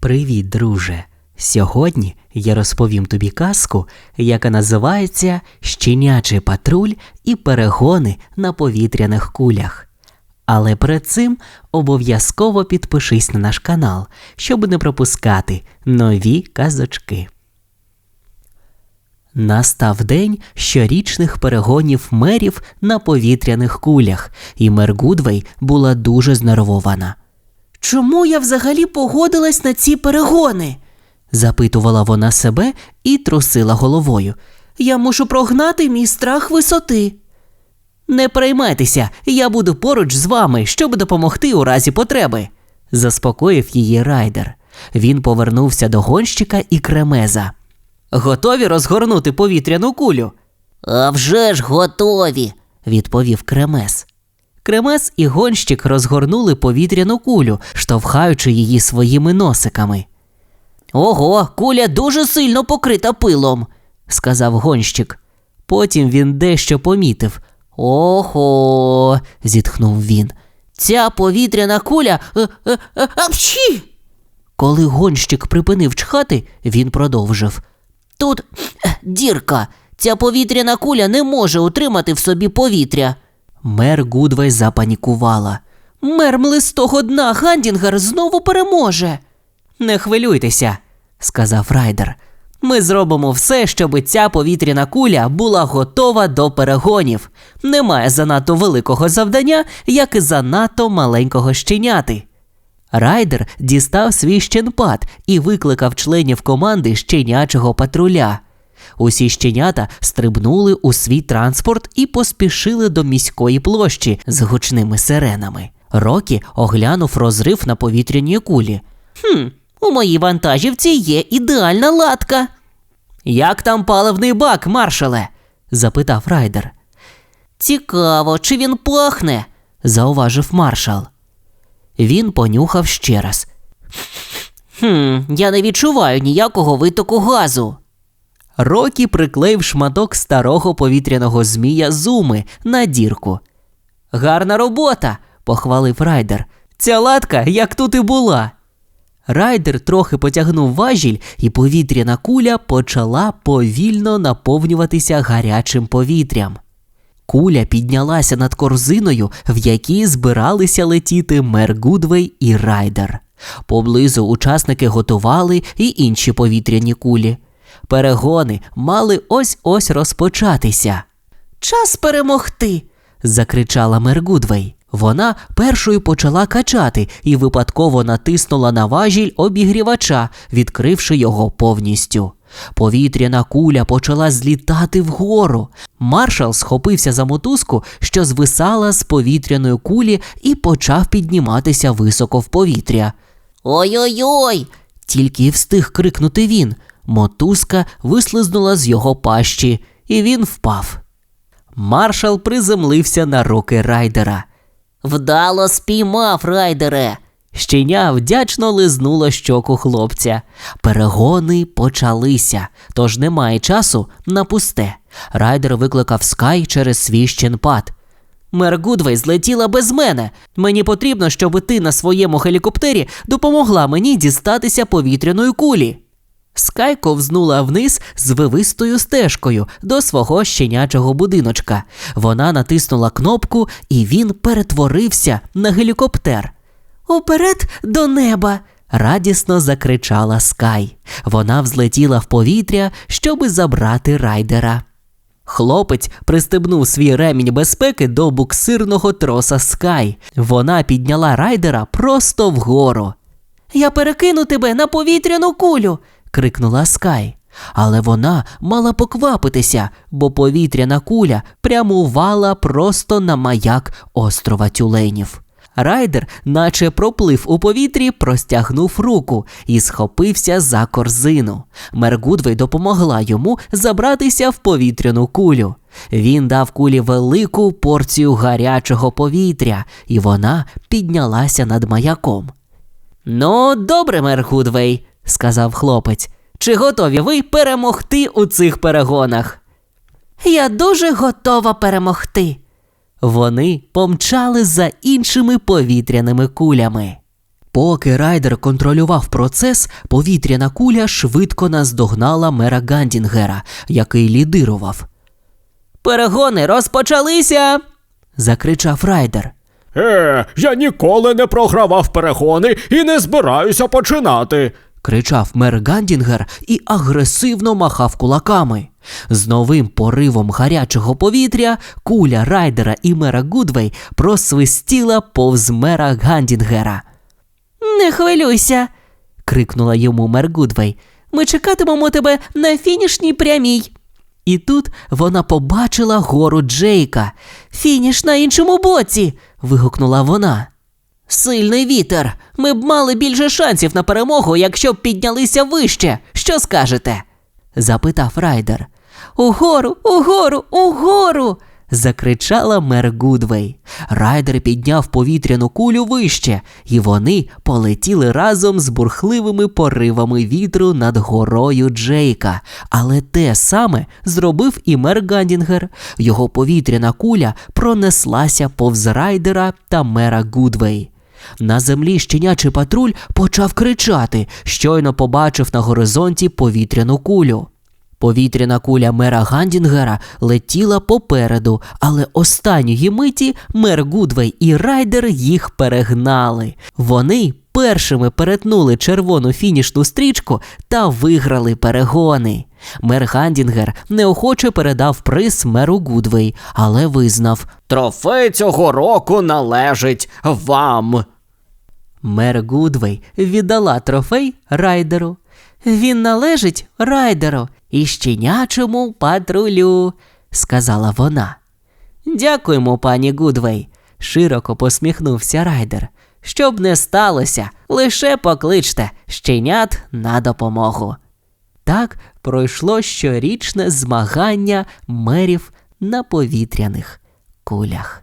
Привіт, друже! Сьогодні я розповім тобі казку, яка називається Щенячий патруль і перегони на повітряних кулях. Але перед цим обов'язково підпишись на наш канал, щоб не пропускати нові казочки. Настав день щорічних перегонів мерів на повітряних кулях, і мер Гудвей була дуже знервована. Чому я взагалі погодилась на ці перегони? Запитувала вона себе і трусила головою. Я мушу прогнати мій страх висоти. Не переймайтеся, я буду поруч з вами, щоб допомогти у разі потреби, заспокоїв її райдер. Він повернувся до гонщика і кремеза. Готові розгорнути повітряну кулю? А вже ж готові. відповів кремез. Кремез і гонщик розгорнули повітряну кулю, штовхаючи її своїми носиками. Ого, куля дуже сильно покрита пилом, сказав гонщик. Потім він дещо помітив. Ого, зітхнув він. ця повітряна куля. Е, е, е, апчі! Коли гонщик припинив чхати, він продовжив. Тут дірка. Ця повітряна куля не може утримати в собі повітря. Мер Гудвей запанікувала. Мер млистого дна Гандінгер знову переможе. Не хвилюйтеся, сказав райдер. Ми зробимо все, щоб ця повітряна куля була готова до перегонів. Немає занадто великого завдання, як і занадто маленького щеняти. Райдер дістав свій щенпад і викликав членів команди щенячого патруля. Усі щенята стрибнули у свій транспорт і поспішили до міської площі з гучними сиренами. Рокі оглянув розрив на повітряній кулі. Хм, у моїй вантажівці є ідеальна латка. Як там паливний бак, маршале? запитав райдер. Цікаво, чи він пахне? зауважив маршал. Він понюхав ще раз. Хм, я не відчуваю ніякого витоку газу. Рокі приклеїв шматок старого повітряного змія зуми на дірку. Гарна робота, похвалив райдер. Ця латка, як тут і була. Райдер трохи потягнув важіль, і повітряна куля почала повільно наповнюватися гарячим повітрям. Куля піднялася над корзиною, в якій збиралися летіти мер Гудвей і райдер. Поблизу учасники готували і інші повітряні кулі. Перегони мали ось ось розпочатися. Час перемогти. закричала мер Гудвей. Вона першою почала качати і випадково натиснула на важіль обігрівача, відкривши його повністю. Повітряна куля почала злітати вгору. Маршал схопився за мотузку, що звисала з повітряної кулі, і почав підніматися високо в повітря. Ой-ой-ой. Тільки й встиг крикнути він. Мотузка вислизнула з його пащі, і він впав. Маршал приземлився на руки райдера. Вдало спіймав райдере. Щеня вдячно лизнуло щоку хлопця. Перегони почалися, тож немає часу на пусте. Райдер викликав Скай через свій щенпад. Мер Гудвей злетіла без мене. Мені потрібно, щоб ти на своєму гелікоптері допомогла мені дістатися повітряної кулі. Скай ковзнула вниз з вивистою стежкою до свого щенячого будиночка. Вона натиснула кнопку, і він перетворився на гелікоптер. Уперед до неба. Радісно закричала Скай. Вона взлетіла в повітря, щоби забрати райдера. Хлопець пристебнув свій ремінь безпеки до буксирного троса Скай. Вона підняла райдера просто вгору. Я перекину тебе на повітряну кулю. Крикнула Скай. Але вона мала поквапитися, бо повітряна куля прямувала просто на маяк острова тюленів. Райдер, наче проплив у повітрі, простягнув руку і схопився за корзину. Мер Гудвей допомогла йому забратися в повітряну кулю. Він дав кулі велику порцію гарячого повітря, і вона піднялася над маяком. Ну, добре, мер Гудвей, сказав хлопець. Чи готові ви перемогти у цих перегонах? Я дуже готова перемогти. Вони помчали за іншими повітряними кулями. Поки райдер контролював процес, повітряна куля швидко наздогнала мера Гандінгера, який лідирував. Перегони розпочалися. Закричав райдер. Е, я ніколи не програвав перегони і не збираюся починати. Кричав мер Гандінгер і агресивно махав кулаками. З новим поривом гарячого повітря куля райдера і мера Гудвей просвистіла повз мера Гандінгера. Не хвилюйся, крикнула йому мер Гудвей. ми чекатимемо тебе на фінішній прямій. І тут вона побачила гору Джейка. Фініш на іншому боці. Вигукнула вона. Сильний вітер. Ми б мали більше шансів на перемогу, якщо б піднялися вище. Що скажете? запитав райдер. Угору, угору, угору. Закричала мер Гудвей. Райдер підняв повітряну кулю вище, і вони полетіли разом з бурхливими поривами вітру над горою Джейка. Але те саме зробив і мер Гандінгер. Його повітряна куля пронеслася повз райдера та мера Гудвей. На землі щенячий патруль почав кричати, щойно побачив на горизонті повітряну кулю. Повітряна куля мера Гандінгера летіла попереду, але останньої миті мер Гудвей і Райдер їх перегнали. Вони першими перетнули червону фінішну стрічку та виграли перегони. Мер Гандінгер неохоче передав приз меру Гудвей, але визнав, Трофей цього року належить вам. мер Гудвей віддала трофей Райдеру. Він належить райдеру і щенячому патрулю, сказала вона. Дякуємо, пані Гудвей. Широко посміхнувся Райдер. Щоб не сталося, лише покличте щенят на допомогу. Так пройшло щорічне змагання мерів на повітряних кулях.